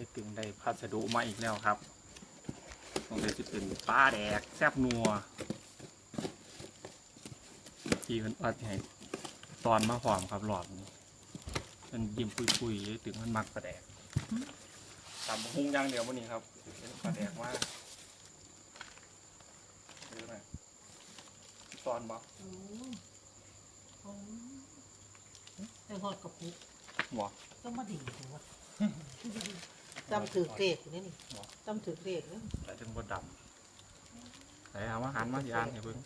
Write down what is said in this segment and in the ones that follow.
ได้กึ่งได้พัสดุมาอีกแล้วครับตรงนี้จะเป็นปลาแดกแซบนัวที่มันอัดให้ตอนมาหอมครับหลอดนี้มันยิ้มปุยๆเลยถึงมันมักปลาแดกตำบักหุ้งอย่างเดียววันนี้ครับเป็นปลาแดกมากดูหน่อยตอนบ่อืมอืมแต่หอดกระปุกบ่ก็มาดีถึงว่า จำถือเกรดอยู่นี่นี่จำถือเกรดเลยแต่ถึงบ่ดำไหนเอามาหันมาสิอ่านให้เบิ่ง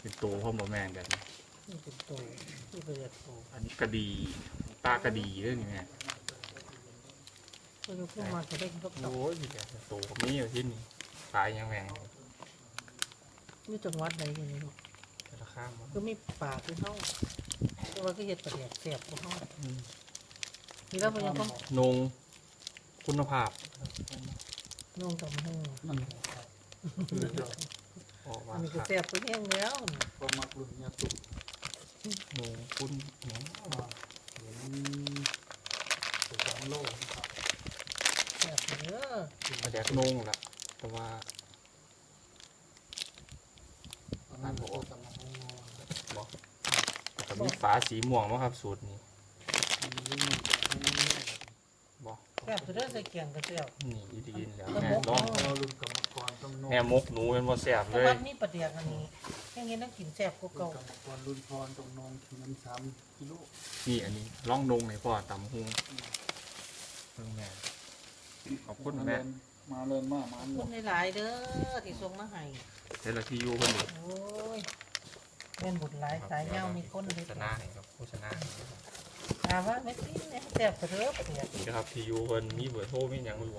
เป็นตัวพ่อมบ่แม่นกัน นี่เป็นตัวที่เป็นโตอันนี้กระดีปลากระดีเรื่องนี้แม่ก็จะพูดมาจะได้ก็ตกโอ้ยตัวกับนี้อยู่ที่นี่ขายยังแพงนี่จังหวัดไหนกันนี่ลูก ราคามันก็มีป่าที่เท่าแต่ว่าก็เห็ดประเดี๋ยวแสบกว่าเท่านี่แล้วมันยังต้องนงคุณภาพนุ่งกับหูออกมาอันนี้ก็ครับแสบไปแห้งแล้วก็มักรุ่นเนี่ยตุกนงคุณหยังเห็นตัวสองโลนะครับแสบเนื้อมาแดกนงละแต่ว่าอันนั้นโอ้สมอง บอกแต่มีฝาสีม่วงเนาะครับ สูตรนี้มันยิ่งมันยิ่งบอกแสบเนื้อใส่เกียงก็แสบนี่อีดีนแล้วแล้วแม่มกลองเรารุ่นกรรมกรต้องโน้แม่มกหนูเป็นบ่แซ่บแต่เลย ว่ามีประเดี๋ยวอันนี้แค่นี้นั่งกินแสบกว่ารุ่นเก่า กรรมกรรุ่นพรต้องนองถึงน้ำสามกิโลนี่อันนี้ล่องนงในพ่อตำหุงเพิ่งแม่ขอบคุณแม่มาเล่นมามาขอบคุณหลายๆเด้อที่ส่งมาให้เดี๋ยวเราที่อยู่เพิ่นนี่โอ้ย เล่นบุญหลายสายเงามีคนโฆเฮ็ดษณาให้ครับโฆษณาให้ครับถามว่าไม่ตีเนี่ยแสบกระเทอะประเดี๋ยวนี่นะครับที่อยู่เพิ่นมีเบอร์โทรมีหยังบ่รู้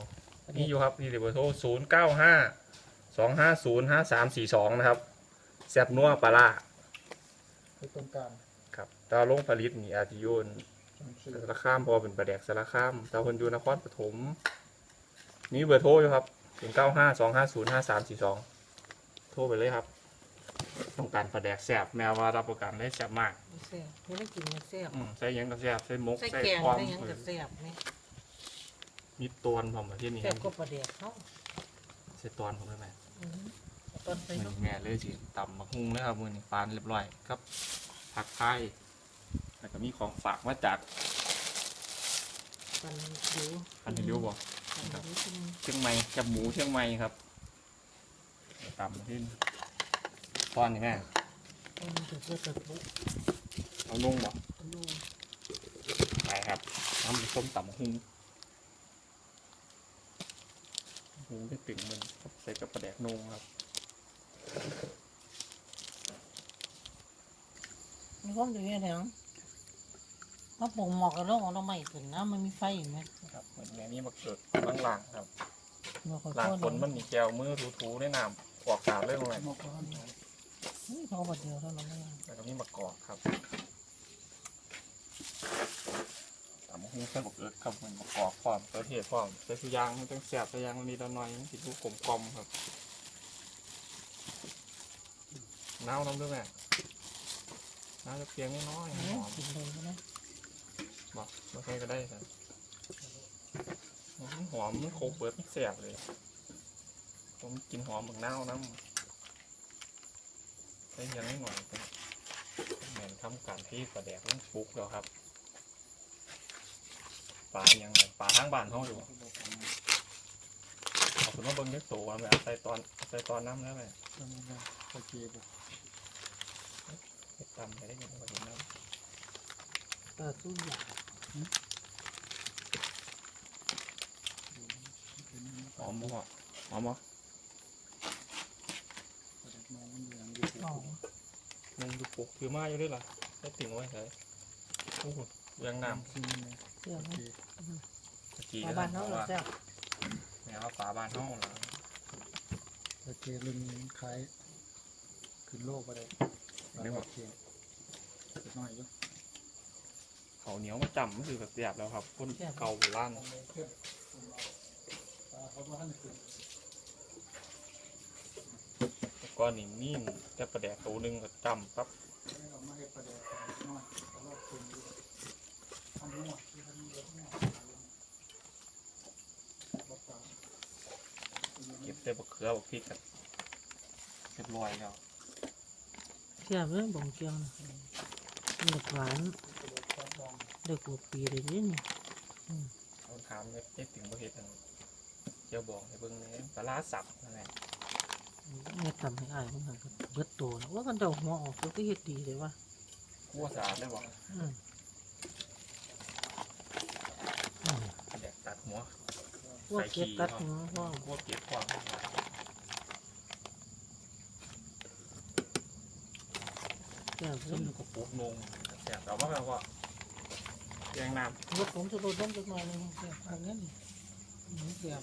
มีอยู่ครับมีแต่เบอร์โทร095 250 5342นะครับแซ่บนัวปลาร้าคือต้องการครับแต่ว่าโรงผลิตนี่อาจจะอยู่จังซื้อสารคามเพอเป็นประแดกสารคามแต่คนอยู่นครปฐมมีเบอร์โทรอยู่ครับถึง95 250 5342โทรไปเลยครับ ต้องการประแดกแซ่บแม้ว่ารับประกันได้แซ่บมากแสบไม่ได้กินมันแสบอืมใส่หยังก็แซ่บใส่หมกใส่ใส่แกงความใส่หยังกับแสบนี่มีตอนผมมาที่นี่แสครับบก็ประเดี๋ยวเขาใส่ตอนผมได้ไหมอืมเอาต้นไปมือเนาะนี้แม่เลยสิตำบักฮุงนะครับมือนี้ปานเรียบร้อยครับผักไทยแล้วก็มีของฝากมาจากปันดูอันที่ริ้วบอกปันดูที่นี่เชียงใหม่จับหมูเชียงใหม่ครับตำที่ ตอนนี้แม่เอามันจะเพื่อจะบุกเอาลงบ่เอาลูกไปครับน้ำส้มตำหุงหุงได้ตึงมันครับใส่กับปลาแดกนงครับมีความอยู่ยังไงเนาะมาปลูกหมอกกระร่องเอาหน่อไม้ขึ้นนะมันมีไฟเห็นไหมครับเหมือนแม่นี่มาเกิดล่างๆครับเมื่อคนล่างโตคนมันมีแก้วมือถูๆในน้ำออกสารเรื่องอะไร มกร้อนนี่เขาบัดเดียวเท่านั้นเองแล้วก็มีมะกอกครับตำหุงใส่บกเอิดครับเหมือนมะกอกพร้อมเกระเทียมพร้อมใส่ทุกอย่างมันต้องแซ่บทุกอย่างมันมีตอนน้อยมันสิดูกลมกลอมๆครับน้าวน้ำด้วยแม่น้าวจะเพียงน้อยๆหอมกินเลยนะบอกไม่ใช่ก็ได้ครับมันหอมมันโคเปิดมันแสบเลยผมกินหอมบักนาวน้ำ ใช้ยังไม่หน่อยเหมือนทำการที่ปลาแดกมันปลุกแล้วครับปลายังไงปลาทั้งบ้านเขาอยู่เอาขึ้นมาเบิ้งเล็กตัวแบบใส่ตอนใส่ตอนน้ำแล้วไหมตรงนี้โอเคบ่ตำไปได้ยังไงวะเห็นน้เปิดตู้ใหญ่ำหอมบ่หอมบ่ มอง มันเหลืองอยู่หอมมึงดูปลุกถือมาอยู่ด้วยล่ะได้ติ่งเอาไว้ใส่โอ้โหเรื่องน้ำซีเลยเชื่อโอไหมเคตะกี้มาก็บ้านเขาเหรอว่าเจ้าแม่ว่าฝาบ้านห้องเหรอโอเครุ่นขายขึ้นโลกไปเลยโอเคน้อยอยู่เขาวเหนียวมาจำมันคือแบบแสบแล้วครับคนเก่าโบราณ ก้อนนี้มีนแต่ประแดกตัวหนึ่งก็จำครับเก็บได้บักเขือบักพริกกันเก็บลอยแล้วเสียบเรื่บ่งเกียวนะเด็กหวานเด็กหัวปีเลยนี่เขาถามเนี่ยเจ๊ถึงปรกเทศเจ้าบอกให้เบิ้งเนี่ยปลาสับอะไร ละแม่ทำให้อายมันก็เบิดตัวแล้วว่ากันเดาหัวออกก็คือเฮ็ดดีเลยว่ะคั่วสะอาดได้บอกอืมอืมแดกตัดหัวว่าเก็บกัดหัวว่าคั่วเก็บความแซ่บเลซึ่ยงก็ปลูกนงแสบแต่ว่าแบบว่าแกงน้รถผมจะโดนล้มจักหน่อยหนึงแซ่บอันนั้นนี่หมูแซ่บ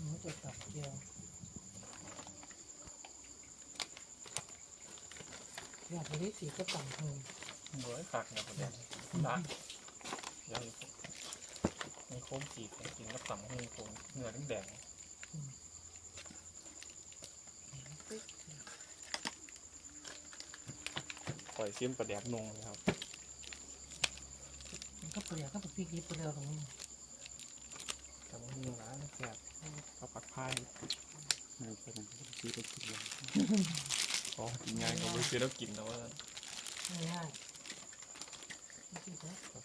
หมูจะตับเกียว อยากไปได้สีก็ต่ำเพิ่มำเบอร์คักเนี่ยคนเนี้ยนะยังมีโค้งจีบกินแล้วต่ำให้โค้งเนื้อแดงปล่อยเสียมประแดกนงเลยครับมันก็เปลี่ยนก็เป็นพริกนิดไปแล้วตรงนี้แต่ว่ามีร้านแสบก็ปักพายไม่เป็นไรซื้อไปกินเลย อ๋อกินง่ายก็ไม่ซื้อแล้วกินแต่ว่าง่าย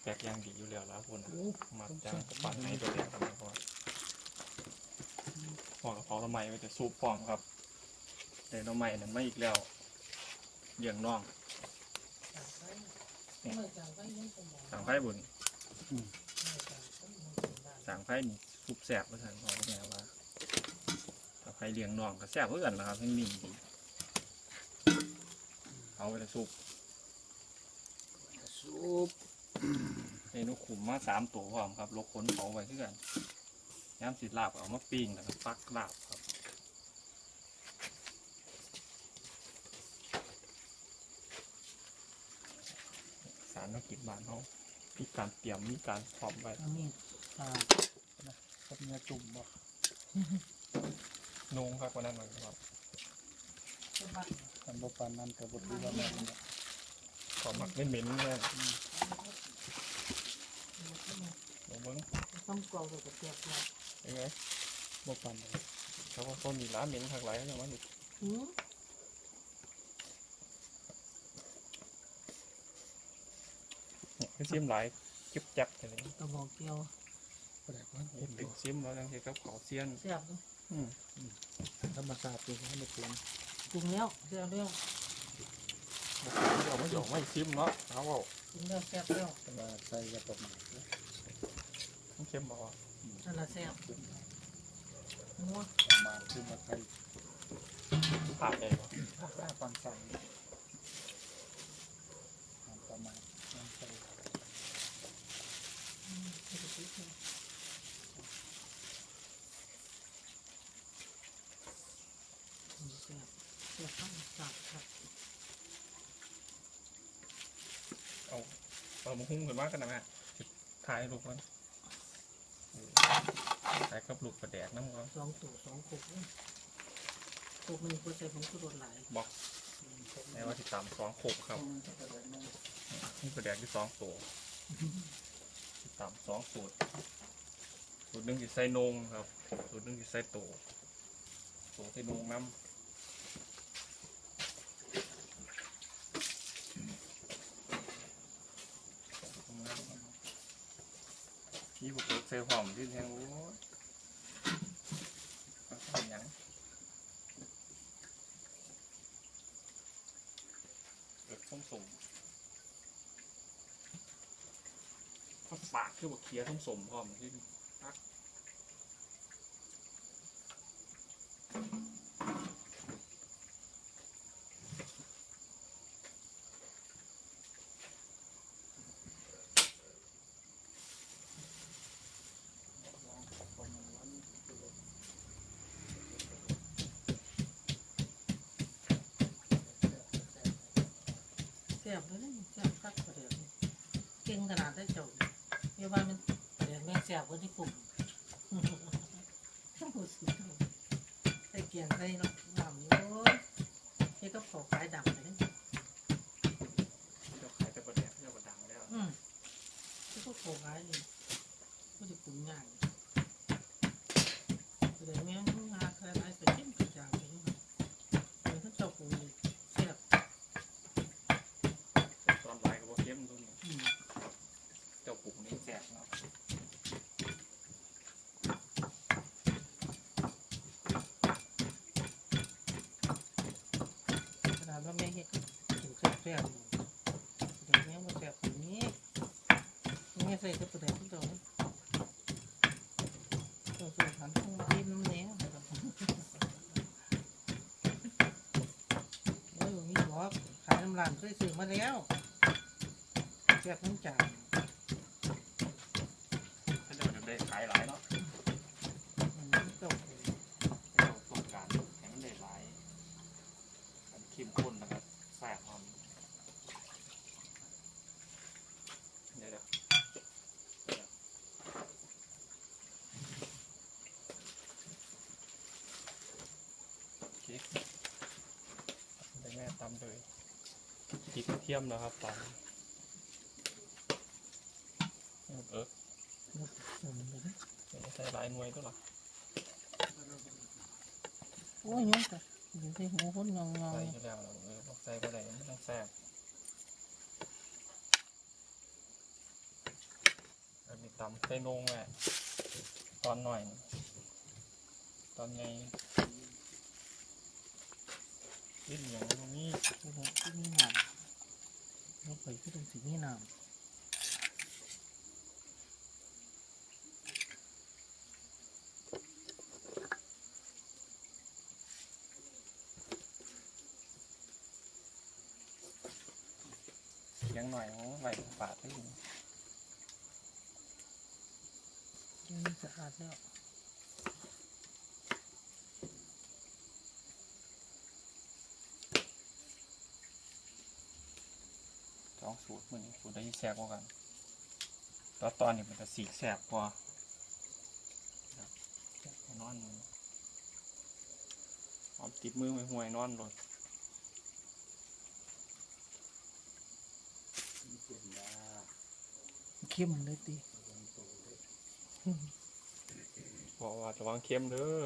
แปลกอย่างดีอยู่แล้วแล้วคนๆโอ้มาจ้างก็ปั่นให้ตัวเองทำไมเพราะว่าห่อกระเพราทำไมไว้แต่ซุปพร้อมครับ แต่ทำไมนั้นไม่อีกแล้วเลี้ยงน้องไม่จังก็ยังคงมองสางไพ่บุญไม่จังก็ยังคงได้สางไพ่นี่ซุปแสบภาษาพอเป็นไงว่าถ้าใครเลี้ยงน้องก็แสบเพื่อกันนะครับให้นิ่มดี เอาไปแต่ซุปซุปเมนูขุมมาสามตัวพร้อมครับลกขนเขาไว้เพื่อกันย้ำสิลาบเอามาปิ้งแล้วก็ปักลาบครับสารนักกิจบ้านเขามีการเตรียมมีการพร้อมไว้อันนี้อ่ากับเนื้อจุ่มบ่นุ่งครับวันนั้นเลยครับ เป็นบัตรกันบ่ปานนั้นกับบทที่ว่าแม่นเนี่ยขอหมักไม่เหม็นเลยลงเบิ้งต้องกรองกับเตียบเลยยังไงบ่ปานนั้นเขาก็ต้นมีร้านเหม็นทางไหลแล้วมันหืมคือซิมหลายจิบจับอะไรกระบอกเกียวแปลกว่าเห็นติดซิมแล้วยังเห็นกับเขาเซียนแซ่บเลยอืมธรรมชาติตัวนี้ไม่เปลี่ยน ปรุงแล้วแซ่บแล้วเดี๋ยวไม่หยอกไม่ซิมเนาะเขาบอกปรุงแล้วแซ่บแล้วแต่ว่าใส่ยาประมาณต้องเข้มบอกว่านั่นแหละแซ่บนัวประมาณคือมาใส่ผ่านเลยบ่ภาคาฟังสั่งประมาณนั้นใส่ แซ่บแซ่บต้องจับครับ เอา เอามาหุ้มกันมากกันนะแม่ถ่ายลูกมันถ่ายกับลูกประแดกน้ำเขาสองตัวสองขบเลยขบหนึ่งเปอร์เซ็นต์ผมก็โดนหลายบอกแม้ว่าที่ตามสองขบครับนี่ประแดกที่สองตัวที่ตามสองสูตรสูตรหนึ่งที่ใส่นงครับสูตรหนึ่งที่ใส่โตโตใส่นงน้ำ พี่บุกเซลหอมที่แทงโอ้ยเอาใส่หยังเกิดส้มสมๆก็ปากคือบอกเคี้ยวส้มสมพร้อมที่พักแซ่บเลยนะแซ่บคักประเดี๋ยวนี้เก่งขนาดได้จบเรียกว่ามันประเดี๋ยวแม่งแสบกว่าที่ปุ่มทั้งหมดสุดเลยใส่เกียงใส่น้ำน้ำโอ้ยเฮ้ก็ขอขายดำเลยนะเดียวขายแต่ประเดี๋ยวประดังแล้วอืมเฮ้ก็ขอขายเลยก็จะปุ่มง่าย แม่เห็ดถึงแซ่บๆอย่างนี้มาแซ่บอย่งนี้แม่ใส่กระปุกแดงที่ตัวนี้ตัวสูตรหันคงกินน้ำเนี้ยโอ้ยนี่บอกขายน้ำลานเคยซื้อมาแล้วแซ่บน้งจานก็จะได้ขายหลายเนาะ เลยพริกกระเทียมนะครับตำเอออืมเลยนะใส่หลายหน่วยตัวหรอโอ้ยยังแต่อยู่ที่หูคนงองงองใส่อยู่แล้วเราเออบอกใส่ก็ได้ไม่ต้องแซ่บอันนี้ตำใส่นงแหละตอนหน่อย ตอนไง ลิ้นอย่างตรงนี้ที่นี่ที่นี่น้ำนี่ไปที่ตรงสีนี่น้ยังหน่อยโอ้ไหลปาดได้อยู่นี่สะอาดแล้ว องสูตรมือนี้สูตรได้แซ่บกว่ากันตอนตอนนี้มันจะสีแซ่บกว่าครับแซ่บกว่านอนมือหอมติดมือไม่ห่วยนอนเลยเข้มเลยตีบอกว่าระวังเค็มเด้อ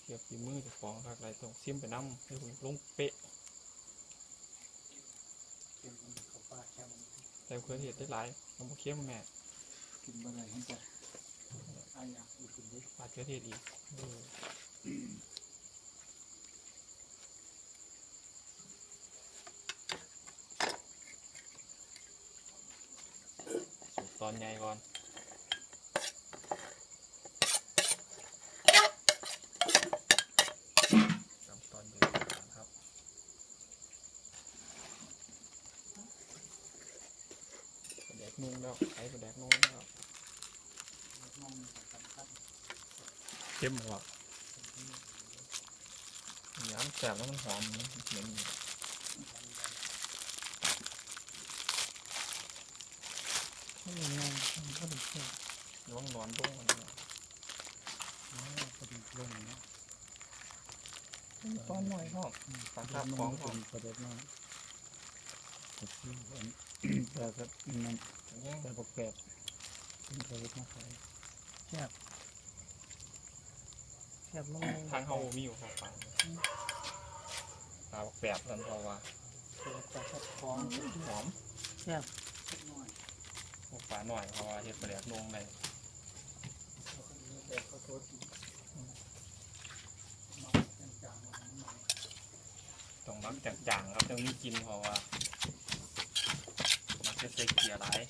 เทียบฝีมือเจะของอะไรต้องซิมไปน้ำให้ผมลงเป๊ะ เข้มมันเข้าปากแค่มัน แต่เคยเห็นได้หลายน้ำบ่เค็มแม่กินบ่ได้ให้จะอายอยากอยู่กินได้ปาดเกลือเทศอีกเออสูตรตอนใหญ่ก่อน จำตอนเด็กก่อนครับประแดก นุ่งแล้วใช้ประแดกนุ่งแล้วน้องสำคัญเข้มกว่าย้ำแสบแล้วมันหอมเหม็นอยู่ไม่มีงานมันก็ดีแค่ระวังนอนตรงมันนะพอดีลงนะตอนหน่อยพ่อปลาคาบมันของเป็พ่อนประเด็นมาก แต่ที่อันแต่ก็มันเนี่ยแต่ปกแปดเป็นประเด็นมาขายแคบแคบลงทางเฮามีอยู่ครับปลาปลาแปบกันเพราะว่าตัวปลาชัดคล้องหอมแยบหน่อยพวกปลาหน่อยเพราะว่าเฮ็ดประแดกลงเลยแล้วก็มีแต่ข้าวโพดอีกมาเป็นจานของมันต้องรักจางๆครับต้องมีกินเพราะว่า จะใส่เกียร์หลาย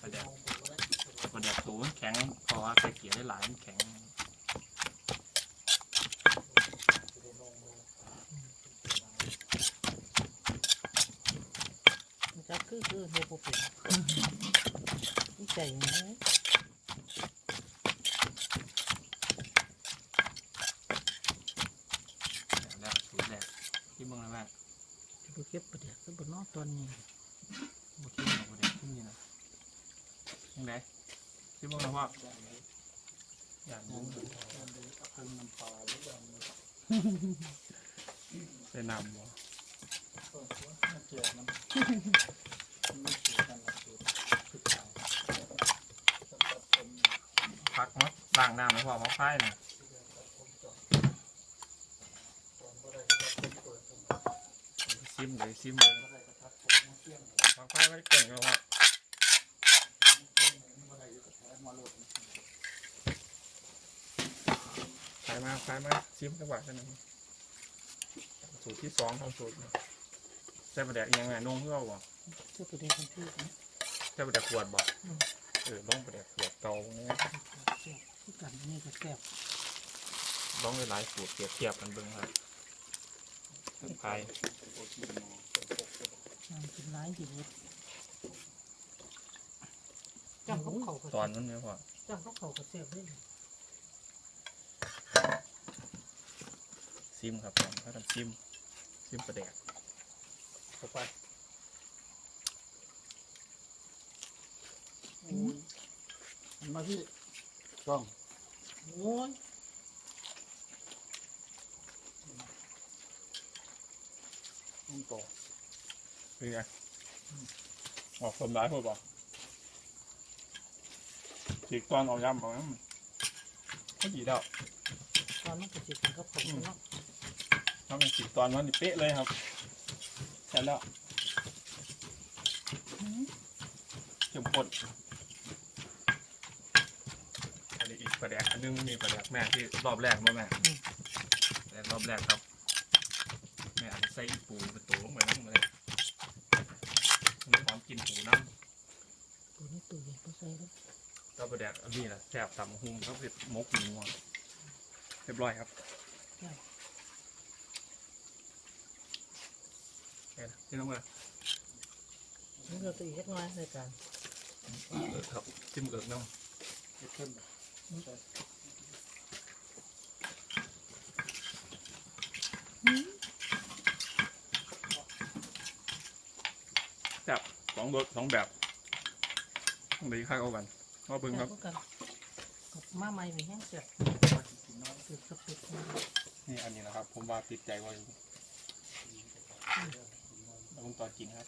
ประแดกประแดกตัวมันแข็งเพราะว่าใส่เกียร์ได้หลายมันแข็งจะคือคือเฮโปเป็นใจยังไง แล้วสูตรแรกที่เมืองอะไรแม่ จะไปเก็บประเดี๋ยวก็บนนอกตอนนี้ บุกี้หนูเด็กที่นี่นะยังไงที่เมืองอะไรว่าอย่างมันู้นนมันเป็นพันน้ำปลาหรือเปล่าใส่น้ำบ่ก็น่าเกลียดน้ำไม่เกลียดกันละสูตรคือขาวสำหรับผมพักมาล้างน้ำแล้วพอมาไฟน่ะผมก็ได้ก็เปิดผมซิมเลยซิมเลย มาไฟไว้เก่งแล้วว่าก็ได้กระแทกมาโหลดไฟมาไฟมาซิมจังหวะกันหนึ่งสูตรที่สองของสูตรใส่ประแดกยังไงนงเพื่อบ่เสื้อประเดี๋ยวกันพี่นะใส่ประแดกขวดบ่อืมเออลองประแดกขวดเก่าเนี่ยกันนี่ก็แซ่บลองหลายสูตรเปรียบเทียบกันเบิ่งครับสุดท้ายมันเป็นร้ายอยู่จัง เขาเขาก็ตอนนั้นเนี่ยพ่อจังเขาเขาก็แซ่บเลยซิมครับผมเขาทำซิมซิมประแดกเข้าไปมันมาที่ช่องโอ้ยมันต่อเป็นไงออกสมร้ายพูดบ่ ฉีกตอนออกยำของนั้นก็ดีแล้วตอนนั้นก็จะกินกับผมเนาะถ้าเป็นฉีกตอนนั้นเป๊ะเลยครับใช่แล้วเข้มข้นอันนี้อีกประแดกอันนึงมีประแดกแม่ที่รอบแรกมาแม่แรกรอบแรกครับแม่อาจจะใส่ปูเป็นตัวลงไปนั่งเลยมีความกินปูน้ำตัวนี้ตัวใหญ่ก็ใส่แล้ว ก็ประแดกอันนี้แหละแซ่บตำหุงก็เป็นมกหมูอะเรียบร้อยครับเห็นที่น้องมานี่เราตัวอีกเล็กน้อยในการเอิกครับจิ้มเอิกน้เฮ็ดขึ้นใช่ำแซ่บสองรสสองแบบต้องดีค่าเข้ากัน ว่าเบิ่งครับแซ่กันกับมาใหม่มีแห้งแซ่บกินน้อยสุดสุดนี่อันนี้นะครับ ผมว่าติดใจไว้แล้วผมต่อกินครับ